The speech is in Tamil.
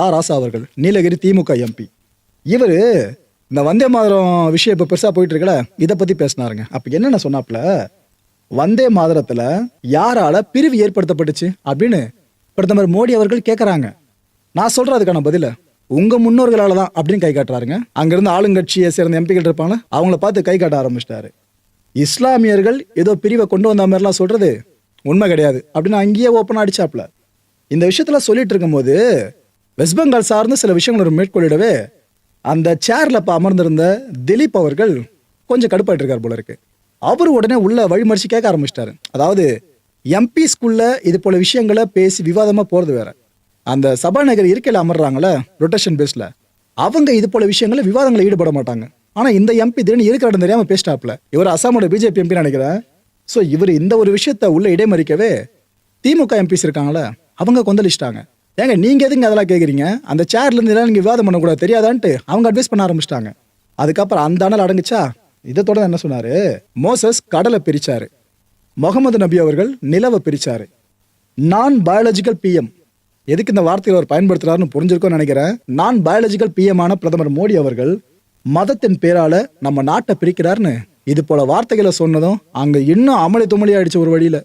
ஆ ராசா அவர்கள் நீலகிரி திமுக எம்பி இவர் இந்த வந்தே மாதரம் விஷயம் இப்போ பெருசாக போயிட்டு இருக்கல இதை பற்றி பேசினாருங்க. அப்போ என்னென்ன சொன்னாப்புல? வந்தே மாதரத்தில் யாரால பிரிவு ஏற்படுத்தப்பட்டுச்சு அப்படின்னு பிரதமர் மோடி அவர்கள் கேட்குறாங்க நான் சொல்கிறேன் அதுக்கான பதில உங்க முன்னோர்களால தான் அப்படின்னு கை காட்டுறாருங்க. அங்கிருந்து ஆளுங்கட்சியை சேர்ந்த எம்பிகள் இருப்பாங்க அவங்கள பார்த்து கை காட்ட ஆரம்பிச்சிட்டாரு. இஸ்லாமியர்கள் ஏதோ பிரிவை கொண்டு வந்த மாதிரிலாம் சொல்றது உண்மை கிடையாது அப்படின்னு அங்கேயே ஓப்பனாக அடிச்சாப்ல இந்த விஷயத்துல சொல்லிட்டு இருக்கும்போது வெஸ்ட் பெங்கால் சார்ந்து சில விஷயங்கள் ஒரு மேற்கொள்ளிடவே அந்த சேரில் இப்போ அமர்ந்திருந்த திலீப் அவர்கள் கொஞ்சம் கடுப்பாயிட்டு இருக்கார் போல இருக்கு. அவர் உடனே உள்ள வழிமறிச்சு கேட்க ஆரம்பிச்சிட்டாரு. அதாவது எம்பி ஸ்கூல்ல இது போல விஷயங்களை பேசி விவாதமா போறது வேற. அந்த சபாநாயகர் இருக்கையில் அமர்றாங்கல்ல ரொட்டேஷன் பேஸ்ல அவங்க இது போல விஷயங்களை விவாதங்களை ஈடுபட மாட்டாங்க. ஆனா இந்த எம்பி திடீர்னு இருக்கிற இடம் தெரியாம பேசிட்டாப்ல. இவர் அசாமோட பிஜேபி எம்பி நினைக்கிறேன். ஸோ இவர் இந்த ஒரு விஷயத்த உள்ள இடைமறிக்கவே திமுக எம்பிஸ் இருக்காங்களே அவங்க கொந்தளிச்சிட்டாங்க. ஏங்க நீங்க எதுங்க அதெல்லாம் கேக்குறீங்க? அந்த சேர்ல இருந்து இதெல்லாம் நீங்க விவாதம் பண்ணக்கூடாது தெரியாதான்ட்டு அவங்க அட்வைஸ் பண்ண ஆரம்பிச்சிட்டாங்க. அதுக்கப்புறம் அந்த அனல் அடங்குச்சா? இதை தொடர்ந்து என்ன சொன்னாரு? மோசஸ் கடலை பிரிச்சாரு. முகமது நபி அவர்கள் நிலவை பிரிச்சாரு. நான் பயாலஜிக்கல் பிஎம் எதுக்கு இந்த வார்த்தையை அவர் பயன்படுத்துறாருன்னு புரிஞ்சிருக்கோன்னு நினைக்கிறேன். நான் பயாலஜிக்கல் பிஎம் ஆன பிரதமர் மோடி அவர்கள் மதத்தின் பேரால நம்ம நாட்டை பிரிக்கிறாருன்னு இது போல வார்த்தைகளை சொன்னதும் அங்க இன்னும் அமளி துமளி ஆயிடுச்சு ஒரு வழியில.